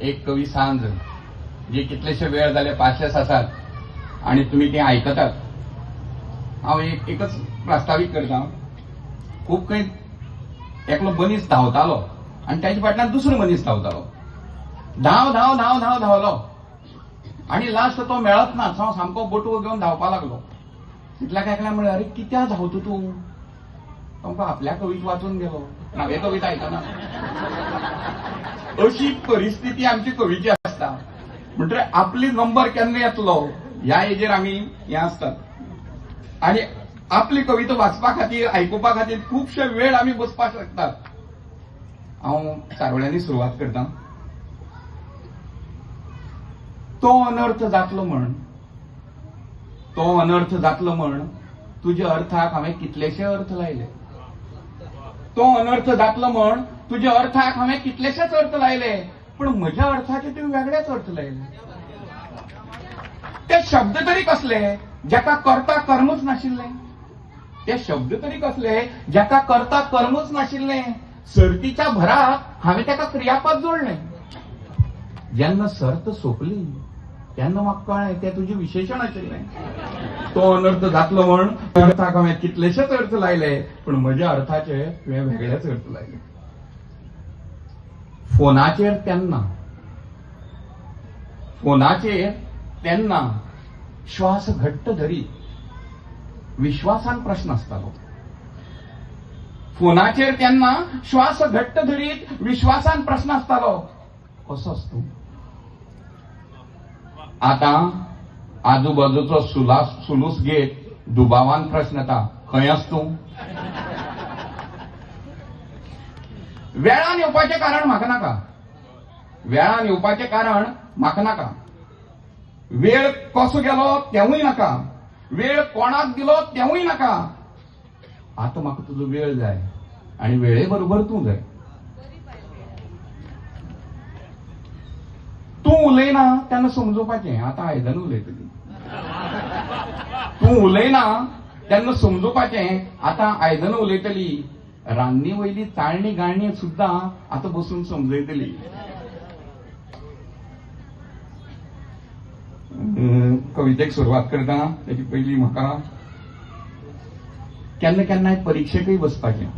एक कवी सांज जे कितलेशे वेळ जाले पाचशे आसात आणि तुम्ही ते आयकतात हांव एक एकच प्रास्तावीक करता. खूब खंय एकलो मनीस धांवतालो आनी त्याच्या फाटल्यान दुसरो मनीस धांवतालो धांव धांव धांव धांव धांवलो. आणि लास्ट तो मेळत ना हांव सामको बोटवो घेवन धांवपाक लागलो. तितल्याक एकल्या म्हणलें अरे कित्याक धांवता तूं? तुमकां आपल्या कवीत वाचून गेलो नवे कविता आयकना अशी परिस्थिती आमची कवीची आसता म्हणजे आपली नंबर केन्ना येतलो? ह्या हेजेर आमी हे आसतात आणि आपली कविता वाचपा खातीर आयकुपा खातीर खुबशे वेळ आमी बसपाक शकतात. हांव सारवळ्यांनी सुरवात करता. तो अनर्थ जातलो म्हण. तो अनर्थ जातलो म्हण. तुज्या अर्थाक हांवें कितलेशे अर्थ लायले. तो अनर्थ जातलो म्हण तुज्या अर्थाक हांवें कितलेशेच अर्थ लायले. पण म्हज्या अर्थाचे तुवें वेगळेच अर्थ लायले. ते शब्द तरी कसले? ज्याका करता कर्मच नाशिल्ले. ते शब्द तरी कसले? ज्याका करता कर्मच नाशिल्ले. सर्तीच्या भरात हांवें ताका क्रियापद जोडले. जेन्ना सर्त सोंपली तेन्ना म्हाका कळ्ळें तें तुजें विशेशण आशिल्लें तो अनर्थ जातलो म्हण अर्थाक हांवें कितलेशेच अर्थ लायले पण म्हज्या अर्थाचे तुवें वेगळेच अर्थ लायले. फोनाचेर तेन्ना फोनाचेर तेन्ना श्वास घट्ट धरीत विश्वासान प्रश्न आसतालो फोनाचेर तेन्ना श्वास घट्ट धरीत विश्वासान प्रश्न आसतालो कसो तूं आता आजूबाजूचो सुलास सुलूस घेत दुबावान प्रश्न येता खंय आस तूं वेळान येवपाचें कारण म्हाका नाका. वेळान येवपाचें कारण म्हाका नाका. वेळ कसो गेलो तेवूय नाका. वेळ कोणाक दिलो तेवूय नाका. आतां म्हाका तुजो वेळ जाय. आनी वेळे बरोबर तूं जाय. तूं उलयना तेन्ना समजोवपाचें आतां आयदन उलयतली तूं उलयना तेन्ना समजोवपाचें आतां आयदन उलयतली रान्नी वयली चाळणी गाळणी सुद्दां आतां बसून समजयतली. कवितेक सुरवात करता. तेची पहिली म्हाका केन्ना केन्नाय परिक्षेकय बसपाचें.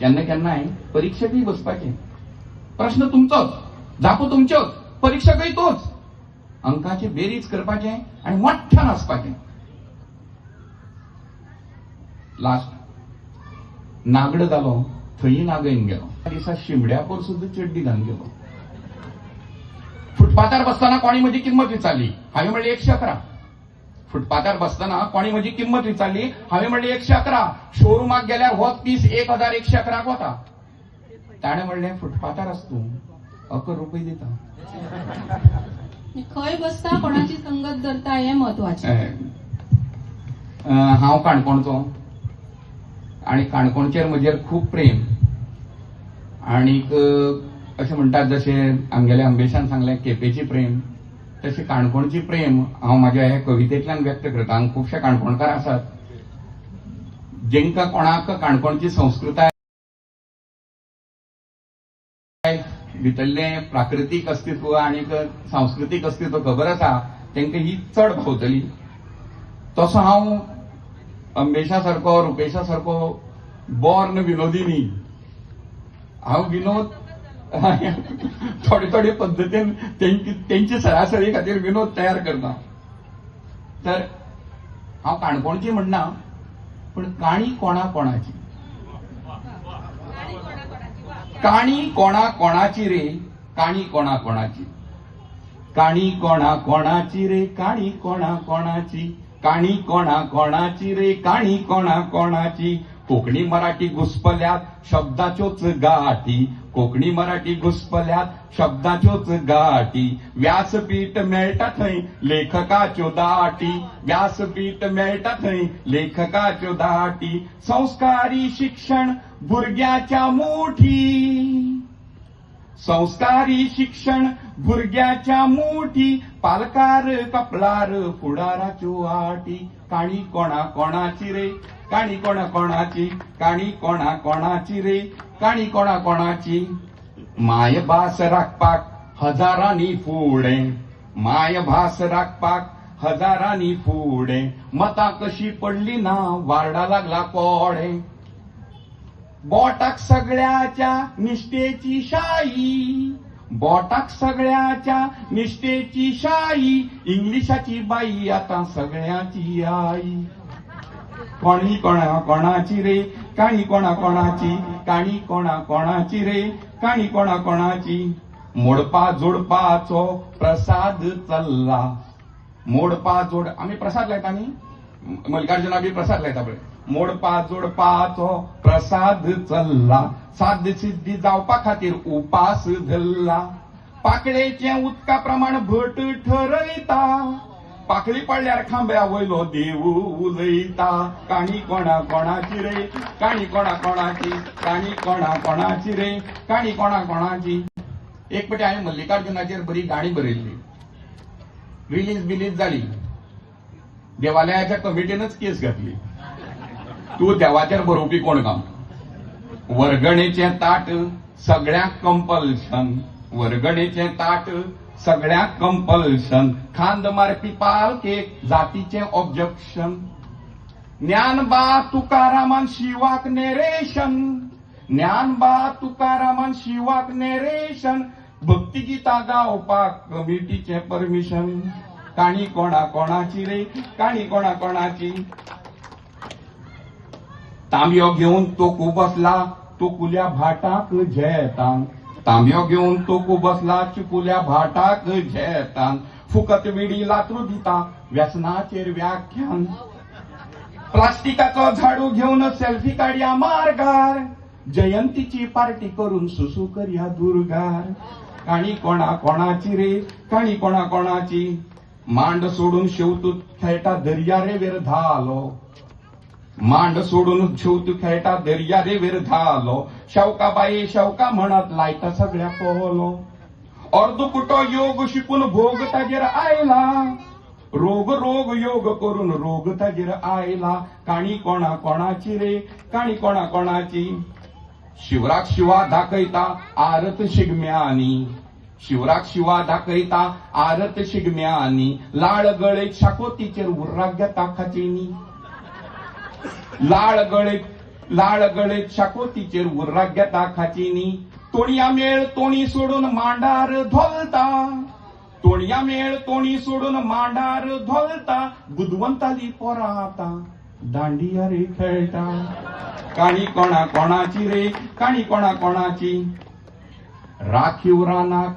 केन्ना केन्नाय परिक्षेकय बसपाचें. प्रश्न तुमचोच. जापो तुमच्यो परीक्षकय तोच. अंकाचे बेरीज करपाचें आनी मोठ्यान आसपाचें लास्ट नागड जालो थंय नागयन गेलो. त्या दिसा शिमड्यापोर सुद्दां चड्डी घालून गेलो. फुटपाथार बसताना कोणी म्हजी किंमत विचारली? हांवें म्हणली एकशे अकरा. फुटपाथार बसताना कोणी म्हजी किंमत विचारली? हांवें म्हणली एकशे अकरा. शोरुमाक गेल्यार हो पीस एक हजार एकशे अकराक वता ताणें म्हणलें फुटपाथार आस तूं अकरा रुपये दिता. खंय बसता कोणाची संगत धरता हे महत्त्वाचे. हांव काणकोणचो. आणि काणकोणचेर म्हजेर खूब प्रेम. आणीक अं, अशें म्हणटात जशें आमगेले अंबेशान सांगलें केपेची प्रेम. तशें काणकोणची प्रेम हांव म्हाज्या हे कवितेंतल्यान व्यक्त करता. हांगा खुबशे काणकोणकार आसात. जेंका कोणाक काणकोणची संस्कृताय भितरलें प्राकृतीक अस्तित्व आनीक सांस्कृतीक अस्तित्व खबर आसा तांकां ही चड भावतली. तसो हांव अंबेशा सारको रुपेशा सारको बॉर्न विनोदी न्ही हांव विनोद थोडे थोडे पद्दतीन तेंची सरासरी खातीर विनोद तयार करता. तर हांव काणकोणची म्हणना पूण काणी कोणा कोणाची? काणी कोणा कोणाची रे? काणी कोणा कोणाची? काणी कोणा कोणाची रे? काणी कोणा कोणाची? काणी कोणा कोणाची रे? काणी कोणा कोणाची? कोकणी मराठी घुसपल्यात शब्दाच्योच गाठी. कोकणी मराठी घुसपल्यात शब्दाच्योच गाठी. व्यासपीठ मेळटा थंय लेखकाच्यो दाटी. व्यासपीठ मेळटा थंय लेखकाच्यो दाटी. संस्कारी शिक्षण भुरग्याच्या मोठी. संस्कारी शिक्षण भुरग्याच्या मोठी पालकार कपलार फुडाराच्यो आटी. काणी कोणा कोणाची रे? काणी कोणा कोणाची? काणी कोणा कोणाची रे? काणी कोणा कोणाची? मायभास राखपाक हजारांनी फुडे. मायभास राखपाक हजारांनी फुडे. मता कशी पडली ना वार्डा लागला कोडे. बोटाक सगळ्याच्या निष्ठेची शाई. बोटाक सगळ्याच्या निष्ठेची शाई इंग्लिशाची बाई आता सगळ्याची आई. कोणी कोणा कोणाची रे काणी कोणा कोणाची काणी कोणा कोणाची रे काणी कोणा कोणाची. मोडपा जोडपाचो प्रसाद चल्ला. मोडपा जोड आम्ही प्रसाद लायता न्ही मल्लिकार्जुना बी प्रसाद लायता पळय मोडपा जोडपाचो प्रसाद चल्ला. साध्य सिद्धी जावपा खातीर उपास धरला. पाकळेचे उदका प्रमाण भट ठरयता. पाकळी पडल्यार खांब्या वयलो देव उलयता काणी कोणा कोणाची रे? काणी कोणा कोणाची? काणी कोणा कोणाची रे? काणी कोणा कोणाची? एक पटी हांवें मल्लिकार्जुनाचेर बरी गाणी बरयल्ली रिलीज बिलीज जाली देवालयाच्या कमिटीनच केस घातली. तू देवाचेर बरोवपी कोण काम? वर्गणेचे ताट सगळ्याक कंपल्शन वर्गणेचे ताट सगळ्याक कंपल्शन खांद मारपी पालकेक जातीचे ऑब्जेक्शन ज्ञानबा तुकारामान शिवाक नेरेशन ज्ञानबा तुकारामान शिवाक नेरेशन भक्तिगीता गावपाक कमिटीचे परमिशन काणी कोणा कोणाची रे? काणी कोणा कोणाची? तांब्यो घेऊन तो बसला तो कुल्या भाटाक झेतान तांब्यो घेऊन तो बसला चिकुल्या भाटाक झेतान फुकत विडी लातरू दिता व्यसनाचेर व्याख्यान. प्लास्टिकाचो झाडू घेऊन सेल्फी काढया मार्गार. जयंतीची पार्टी करून सुसू करया दुर्गार. काणी कोणा कोणाची रे काणी कोणा कोणाची. मांड सोडून शेवतूत खेळटा दर्या रे वेर धालो. मांड सोडून शेवतू खेळटा दर्या रे वेर धालो शवका बाई शवका म्हणत लायता सगळ्या पोहलो. अर्धकुटो योग शिकून भोग ताजेर आयला. रोग रोग योग करून रोग ताजेर आयला. काणी कोणा कोणाची रे? काणी कोणा कोणाची? शिवराक शिवा दाखयता आरत शिगम्यानी. शिवराक शिवा दाखयता आरत शिगम्यानी. लाळ गळे शाकोतीचेर उर्राक घेता खाचेनी लाळ गळे लाळ गळे शाकोतीचेर उर्राक घेता खाचीनी तोणया मेळ तोणी सोडून मांडार धोलता. तोणया मेळ तोणी सोडून मांडार धोलता. बुधवंताली पोरा आता दांडिया रे खेळटा काणी कोणा कोणाची रे काणी कोणा कोणाची. राखीव रानाक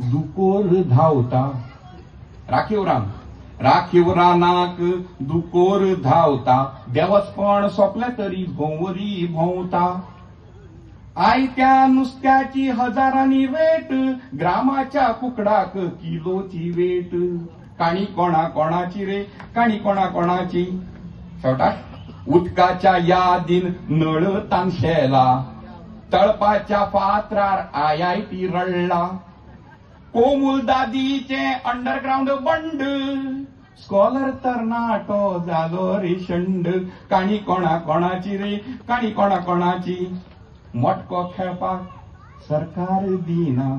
दुकोर धावता. राखीव रान. राखीव रानाक दुकोर धावता देवचपण सोपल्या तरी भोंवरी भोंवता. आयत्या नुस्त्याची हजारांनी वेट ग्रामाच्या कुकडाक किलोची वेट. काणी कोणा कोणाची रे काणी कोणा कोणाची? शेवटाक उदकाच्या यादीन नळ तांशेला तळपाच्या पात्रार आय आय टी रडला. कोमुल दादीचे अंडरग्राऊंड बंड स्कॉलर तर नाटो रे शंड काणी कोणा कोणाची रे काणी कोणा कोणाची मटको खेळपाक सरकार दिना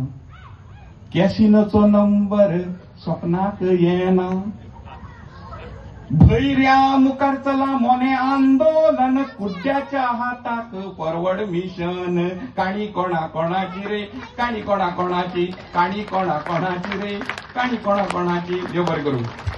कॅसिनोचो नंबर स्वप्नाक येना भैर्या मुखार चला मोने आंदोलन कुड्याच्या हाताक फॉरवर्ड मिशन काणी कोणा कोणाची रे काणी कोणा कोणाची काणी कोणा कोणाची रे काणी कोणा कोणाची देव बरें करूं